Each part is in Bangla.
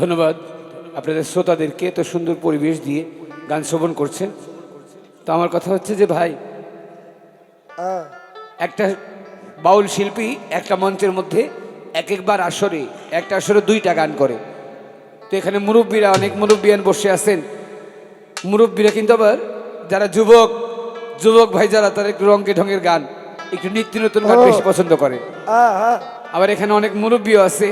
ধন্যবাদ আপনাদের শ্রোতাদেরকে এত সুন্দর পরিবেশ দিয়ে গান শ্রবণ করছেন। তো আমার কথা হচ্ছে যে ভাই একটা বাউল শিল্পী একটা মঞ্চের মধ্যে এক একবার আসরে একটা আসরে দুইটা গান করে। তো এখানে মুরব্বীরা অনেক মুরব্বিয়ান বসে আছেন। মুরব্বীরা কিন্তু আবার যারা যুবক যুবক ভাই যারা তারা একটু রঙে ঢঙের গান একটু নিত্য নতুন গান বেশি পছন্দ করে। আবার এখানে অনেক মুরব্বীও আছে।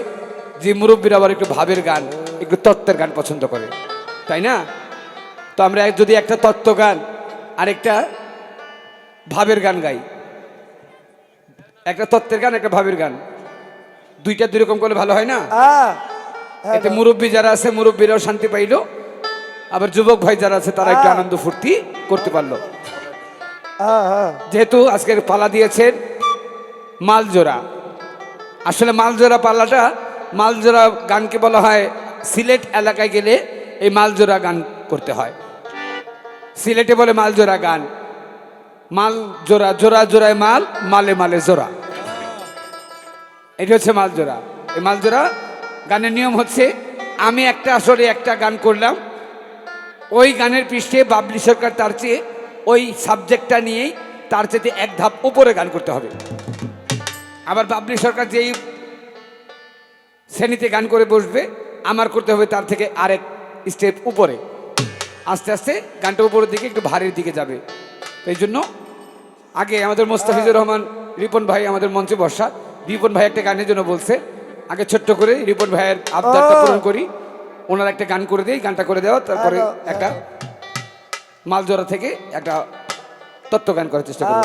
যে মুরব্বীরা আবার একটু ভাবের গান একটু তত্ত্বের গান পছন্দ করে। তাই না? তো আমরা যদি একটা তত্ত্ব গান আর একটা ভাবের গান গাই। একটা তত্ত্বের গান একটা ভাবের গান। দুইটা দুই রকম করলে ভালো হয় না? হ্যাঁ। এতে মুরব্বী যারা আছে মুরব্বীরাও শান্তি পাইলো। আবার যুবক ভাই যারা আছে তারা একটু। আনন্দ ফুর্তি করতে পারল। হ্যাঁ। যেহেতু আজকের পালা দিয়েছেন মালজোড়া। আসলে মালজোড়া পাল্লাটা মালজোড়া গানকে বলা হয়, সিলেট এলাকায় গেলে এই মালজোড়া গান করতে হয়। সিলেটে বলে মালজোড়া গান। মাল জোড়া জোড়া জোড়ায় মাল, মালে মালে জোড়া। এটা হচ্ছে মালজোড়া। এই মালজোড়া গানের নিয়ম হচ্ছে, আমি একটা আসরে একটা গান করলাম, ওই গানের পৃষ্ঠে বাবলি সরকার তার চেয়ে ওই সাবজেক্টটা নিয়েই তার চেয়ে এক ধাপ উপরে গান করতে হবে। আবার বাবলি সরকার যেই শ্রেণীতে গান করে বসবে আমার করতে হবে তার থেকে আরেক স্টেপ উপরে। আস্তে আস্তে গানটা উপরের দিকে একটু ভারীর দিকে যাবে। এই জন্য আগে আমাদের মোস্তাফিজুর রহমান রিপন ভাই আমাদের মঞ্চে বসা রিপন ভাই একটা গানের জন্য বলছে আগে ছোট্ট করে রিপন ভাইয়ের আবদারটা। পূরণ করি। ওনার একটা গান করে দিই গানটা করে দেওয়া তারপরে একটা মালজোড়া থেকে একটা তত্ত্ব গান করার চেষ্টা করব।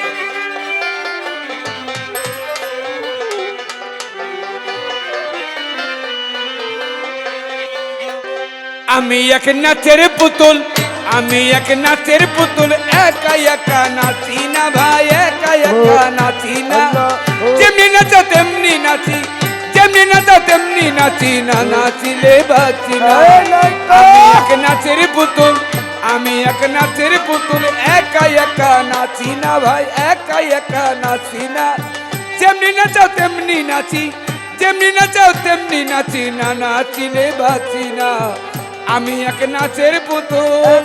আমি এক নাচের পুতুল আমি এক নাচের পুতুল একা একা নাচি না ভাই একা একা নাচি না। যেমনি নাচা তেমনি নাচি যেমনি নাচা তেমনি নাচি না নাচিলে বাঁচি না। আমি এক নাচের পুতুল আমি এক নাচের পুতুল একা একা নাচি না ভাই একা একা নাচি না। যেমনি নাচাও তেমনি নাচি যেমনি নাচাও তেমনি নাচি না নাচিলে বাঁচি না। আমি এক নাচের পুতুল।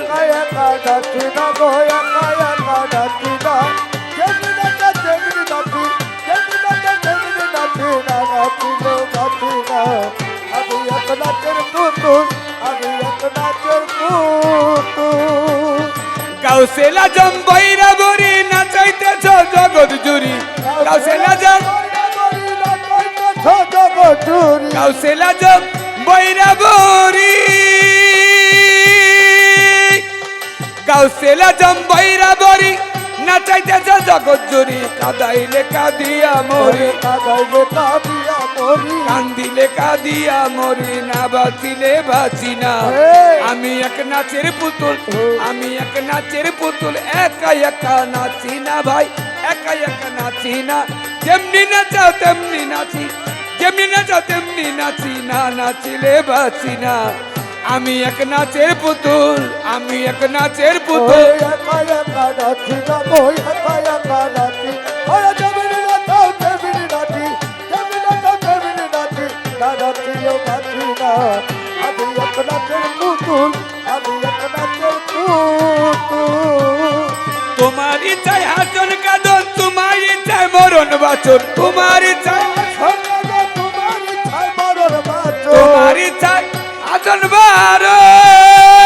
কাউসেলা জম্বইরা বরি নাচাইতেছ জগৎ জুরি কাউসেলা জম কাউসেলা জম বৈরা বরি কাউসেলা জম বৈরা বরি। নাচাইতেছ জগৎ জুরি কাদাইলে কাদিয়া মরি। কাদাইলে কাদিয়া মরি। কান্দিলে কাদিয়া মরি না বাঁচিলে বাঁচি না। আমি এক নাচের পুতুল আমি এক নাচের পুতুল একা একা নাচি না ভাই একা একা নাচি না। যেমনি নাচাও তেমনি নাচি যেমনি নাচাও তেমনি নাচি না নাচিলে বাঁচি না। আমি এক নাচের পুতুল আমি এক নাচের পুতুল। ওই একা একা নাচি। না ওই একা একা নাচি ওই ভারত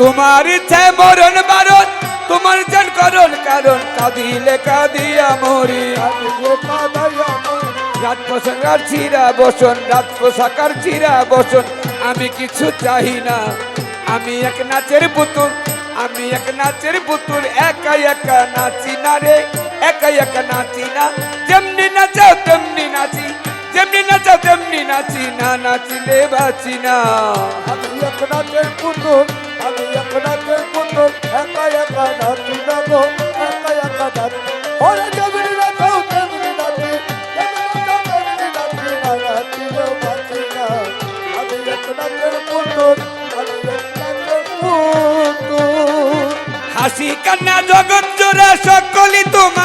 তোমার ইচ্ছায় মরণ ভারত তোমার জন করণ কারণ কাঁদিলে কাঁদিয়া মরি। রাত পোশাকার চিরা বসন রাত পোশাকার চিরা বসন আমি কিছু চাই না। আমি এক নাচের পুতুল আমি এক নাচের পুতুল একা একা নাচি না রে একা একা নাচি না। যেমনি নাচাও তেমনি নাচি। যেমনি নাচাও তেমনি নাচি না নাচিলে বাঁচি না। আমি এক নাচের পুতুল আমি এক নাচের পুতুল একা একা নাচি না গো একা একা নাচি। ওরে যেমনি নাচাও তেমনি নাচি যেমনি নাচাও তেমনি নাচি না নাচিলেও বাঁচি না। আমি এক নাচের পুতুল আমি এক নাচের পুতুল। হাসি কান্না জগৎ জোড়া সকলই তোমার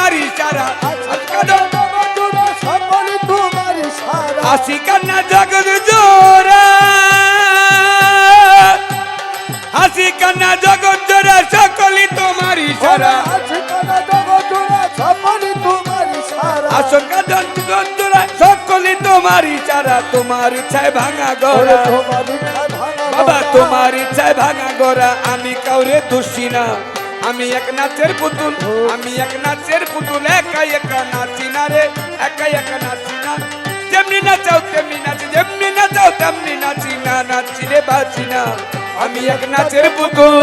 হাসি কান্না জগৎ জোড়া হাসি কান্না জগৎ জোড়া ইশারা সকলে তোমার সারা। আশঙ্কা জগৎ জোড়া সকলই তোমার ইশারা তোমার ইচ্ছায় ভাঙা গড়া। বাবা, তোমার ইচ্ছায় ভাঙা গড়া। আমি কাউরে দোষী না। আমি এক নাচের পুতুল। আমি এক নাচের পুতুল। একা একা নাচি না রে। একা একা নাচি না। যেমনি নাচাও, তেমনি নাচি, যেমনি নাচাও, তেমনি নাচি, না নাচি রে বাঁচি না। আমি এক নাচের পুতুল।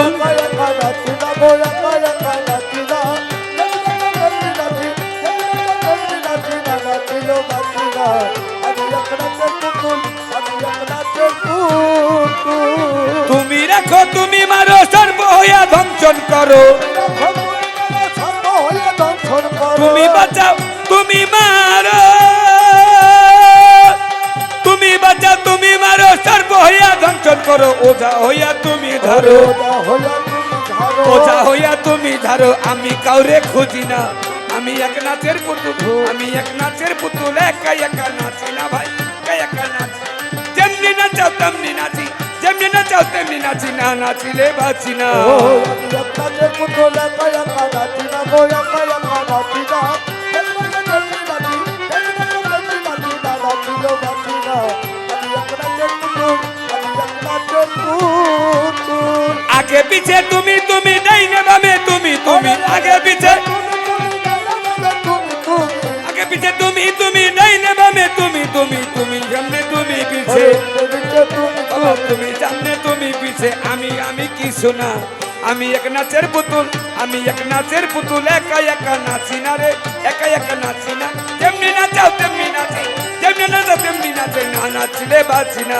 তুমি রাখো, তুমি মারো, সর্ব হইয়া ধ্বংসন করো। তুমি বাঁচাও, তুমি মারো। করো ওঝা হইয়া তুমি ধরো। ওঝা হইয়া তুমি ধরো। আমি কাউরে খুঁজি না। আমি এক নাচের পুতুল আমি এক নাচের পুতুল একা একা নাচি না ভাই একা একা নাচি। যেমনি নাচাও তেমনি নাচি যেমনি নাচাও তেমনি নাচি না নাচিলে বাঁচি না। পুতুল একা একা নাচি না একা একা নাচি না। আগে পিছে তুমি তুমি ডাইনে বামে তুমি তুমি আগে পিছে। আগে পিছে তুমি তুমি ডাইনে বামে তুমি তুমি তুমি সামনে তুমি পিছে। তুমি সামনে তুমি পিছে। আমি আমি কিছু না। আমি এক নাচের পুতুল, আমি এক নাচের পুতুল। একা একা নাচি না রে, একা একা নাচি না। যেমনি নাচাও, তেমনি নাচি। যেমনি নাচাও, তেমনি নাচে। না নাচলে বাঁচি না।